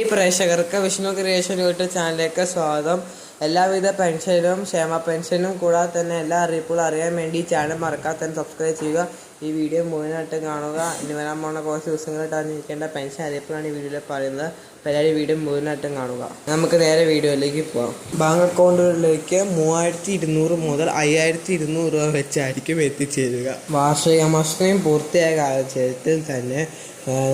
ഈ പ്രേക്ഷകർക്ക് Vishnu creation YouTube ചാനലിലേക്ക് സ്വാഗതം. എല്ലാവിധ പെൻഷനും ക്ഷേമ പെൻഷനും കൂടാതെ തന്നെ എല്ലാ അറിയിപ്പുകളും അറിയാൻ വേണ്ടി ചാനൽ മറക്കാതെ തന്നെ സബ്സ്ക്രൈബ് ചെയ്യുക. ഈ വീഡിയോ മുഴുവനായിട്ട് കാണുക. ഇനി വരാൻ പോകുന്ന കുറച്ച് ദിവസങ്ങളായിട്ട് അറിഞ്ഞിരിക്കേണ്ട പെൻഷൻ അറിയിപ്പുകളാണ് ഈ വീഡിയോയിൽ പറയുന്നത്. എല്ലാവരും വീഡിയോ മുഴുവനായിട്ടും കാണുക. നമുക്ക് നേരെ വീഡിയോയിലേക്ക് പോകാം ബാങ്ക് അക്കൗണ്ടുകളിലേക്ക് മൂവായിരത്തി ഇരുന്നൂറ് മുതൽ അയ്യായിരത്തി ഇരുന്നൂറ് രൂപ വെച്ചായിരിക്കും എത്തിച്ചേരുക. വാർഷിക മാസം പൂർത്തിയായ കാലത്തിൽ തന്നെ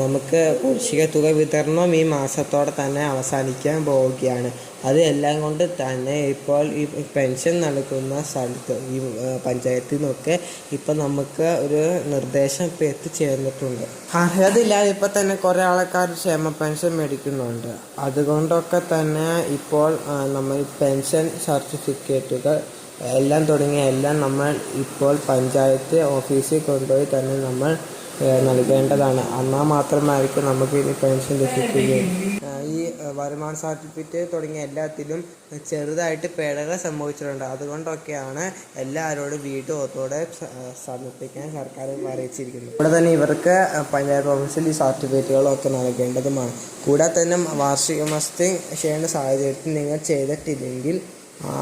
നമുക്ക് കുടിശ്ശിക തുക വിതരണം ഈ മാസത്തോടെ തന്നെ അവസാനിക്കാൻ പോവുകയാണ്. അത് എല്ലാം കൊണ്ട് തന്നെ ഇപ്പോൾ ഈ പെൻഷൻ നൽകുന്ന സ്ഥലത്ത് ഈ പഞ്ചായത്തിൽ നിന്നൊക്കെ ഇപ്പം നമുക്ക് ഒരു നിർദ്ദേശം ഇപ്പം എത്തിച്ചേർന്നിട്ടുണ്ട്. അർഹതയില്ലാതെ ഇപ്പം തന്നെ കുറേ ആൾക്കാർ ക്ഷേമ പെൻഷൻ മേടിക്കുന്നുണ്ട്. അതുകൊണ്ടൊക്കെ തന്നെ ഇപ്പോൾ നമ്മൾ പെൻഷൻ സർട്ടിഫിക്കറ്റുകൾ എല്ലാം തുടങ്ങിയ എല്ലാം നമ്മൾ ഇപ്പോൾ പഞ്ചായത്ത് ഓഫീസിൽ കൊണ്ടുപോയി തന്നെ നമ്മൾ നൽകേണ്ടതാണ്. എന്നാൽ മാത്രമായിരിക്കും നമുക്ക് ഇനി പെൻഷൻ ലഭിക്കുകയും വരുമാന സർട്ടിഫിക്കറ്റ് തുടങ്ങിയ എല്ലാത്തിലും ചെറുതായിട്ട് പിഴകൾ സംഭവിച്ചിട്ടുണ്ട്. അതുകൊണ്ടൊക്കെയാണ് എല്ലാവരോടും വീട്ടോത്തോടെ സമർപ്പിക്കാൻ സർക്കാർ അറിയിച്ചിരിക്കുന്നത്. ഇവിടെ തന്നെ ഇവർക്ക് പഞ്ചായത്ത് ഓഫീസിൽ ഈ സർട്ടിഫിക്കറ്റുകളൊക്കെ നൽകേണ്ടതുമാണ്. കൂടാതെ തന്നെ വാർഷിക മസ്തിങ് ചെയ്യേണ്ട സാഹചര്യത്തിൽ നിങ്ങൾ ചെയ്തിട്ടില്ലെങ്കിൽ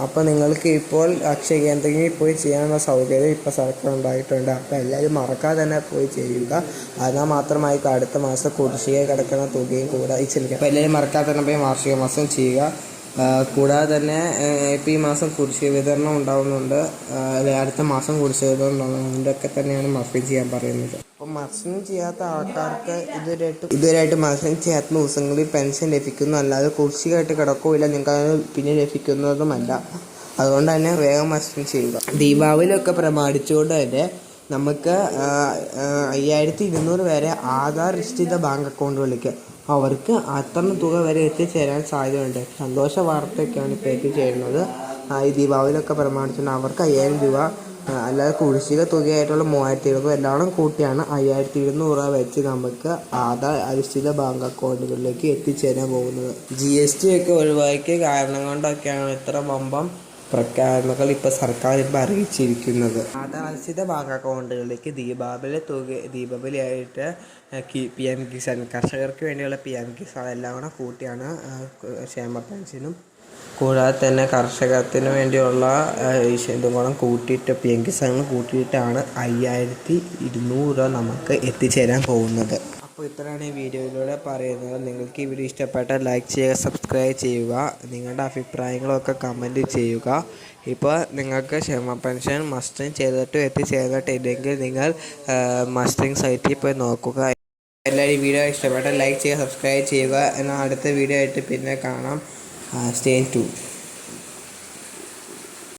അപ്പോൾ നിങ്ങൾക്ക് ഇപ്പോൾ അക്ഷയ കേന്ദ്രങ്ങളിൽ പോയി ചെയ്യാനുള്ള സൗകര്യം ഇപ്പോൾ സർക്കാർ ഉണ്ടായിട്ടുണ്ട്. അപ്പോൾ എല്ലാവരും മറക്കാതെ തന്നെ പോയി ചെയ്യുക. എന്നാൽ മാത്രമായിരിക്കും അടുത്ത മാസം കുടിശ്ശിക കിടക്കുന്ന തുകയും കൂടെ ചെല്ലുക അപ്പോൾ എല്ലാവരും മറക്കാതെ തന്നെ പോയി വാർഷിക മാസം ചെയ്യുക. കൂടാതെ തന്നെ ഇപ്പോൾ ഈ മാസം കുടിശ്ശിക വിതരണം ഉണ്ടാവുന്നുണ്ട്. ആ, അല്ലെ അടുത്ത മാസം കുടിശ്ശിക വിതരണം ഉണ്ടാവുന്നുണ്ട്. ഒക്കെ തന്നെയാണ് മഫി ചെയ്യാൻ പറയുന്നത്. അപ്പോൾ ചെയ്യാത്ത ആൾക്കാർക്ക് ഇതുവരെയായിട്ട് ഇതുവരെയായിട്ട് മർസിങ് ചെയ്യാത്ത ദിവസങ്ങളിൽ പെൻഷൻ ലഭിക്കുന്നു. അല്ലാതെ കുടിശ്ശികയായിട്ട് കിടക്കുകയില്ല നിങ്ങൾക്ക് പിന്നെ ലഭിക്കുന്നതുമല്ല. അതുകൊണ്ട് തന്നെ വേഗം മർസിങ് ചെയ്യുക. ദീപാവലിയൊക്കെ പ്രമാണിച്ചുകൊണ്ട് തന്നെ നമുക്ക് അയ്യായിരത്തി ഇരുന്നൂറ് വരെ ആധാർ നിശ്ചിത ബാങ്ക് അക്കൗണ്ടുകളിലേക്ക് അവർക്ക് അത്ര തുക വരെ എത്തിച്ചേരാൻ സാധ്യതയുണ്ട്. സന്തോഷ വാർത്തയൊക്കെയാണ് ഇപ്പോൾ എത്തിച്ചേരുന്നത് ഈ ദീപാവലിയൊക്കെ പ്രമാണിച്ചുകൊണ്ട് അവർക്ക് അയ്യായിരം രൂപ അല്ലാതെ കുടിശ്ശിക തുകയായിട്ടുള്ള മൂവായിരത്തി എഴുന്നൂറ് എല്ലാം കൂട്ടിയാണ് അയ്യായിരത്തി ഇരുന്നൂറ് വെച്ച് നമുക്ക് ആധാർ അധിഷ്ഠിത ബാങ്ക് അക്കൗണ്ടുകളിലേക്ക് എത്തിച്ചേരാൻ പോകുന്നത്. ജി എസ് ടി ഒക്കെ ഒഴിവാക്കിയ കാരണം കൊണ്ടൊക്കെയാണ് ഇത്ര വമ്പം പ്രഖ്യാപനങ്ങൾ ഇപ്പോൾ സർക്കാർ ഇപ്പോൾ അറിയിച്ചിരിക്കുന്നത്. ആധാർ അധിഷ്ഠിത ബാങ്ക് അക്കൗണ്ടുകളിലേക്ക് ദീപാവലി തുക ദീപാവലിയായിട്ട് പി എം കിസാൻ കർഷകർക്ക് വേണ്ടിയുള്ള പി എം കിസാൻ എല്ലാം കൂടെ കൂട്ടിയാണ് ക്ഷേമ പെൻഷനും കൂടാതെ തന്നെ കർഷകത്തിന് വേണ്ടിയുള്ള ഇതുകൂടെ കൂട്ടിയിട്ട് പി കൂട്ടിയിട്ടാണ് അയ്യായിരത്തി ഇരുന്നൂറ് രൂപ നമുക്ക് എത്തിച്ചേരാൻ പോകുന്നത്. അപ്പോൾ ഇത്രയാണ് ഈ വീഡിയോയിലൂടെ പറയുന്നത്. നിങ്ങൾക്ക് ഈ വീഡിയോ ഇഷ്ടപ്പെട്ടാൽ ലൈക്ക് ചെയ്യുക സബ്സ്ക്രൈബ് ചെയ്യുക നിങ്ങളുടെ അഭിപ്രായങ്ങളൊക്കെ കമന്റ് ചെയ്യുക. ഇപ്പോൾ നിങ്ങൾക്ക് ക്ഷമ പെൻഷൻ മസ്റ്ററിങ് ചെയ്തിട്ടും എത്തിച്ചേർന്നിട്ടില്ലെങ്കിൽ നിങ്ങൾ മസ്റ്ററിങ് സൈറ്റിൽ പോയി നോക്കുക. എല്ലാവരും ഈ വീഡിയോ ഇഷ്ടപ്പെട്ടാൽ ലൈക്ക് ചെയ്യുക സബ്സ്ക്രൈബ് ചെയ്യുക. എന്നാൽ അടുത്ത വീഡിയോ ആയിട്ട് പിന്നെ കാണാം. Stay to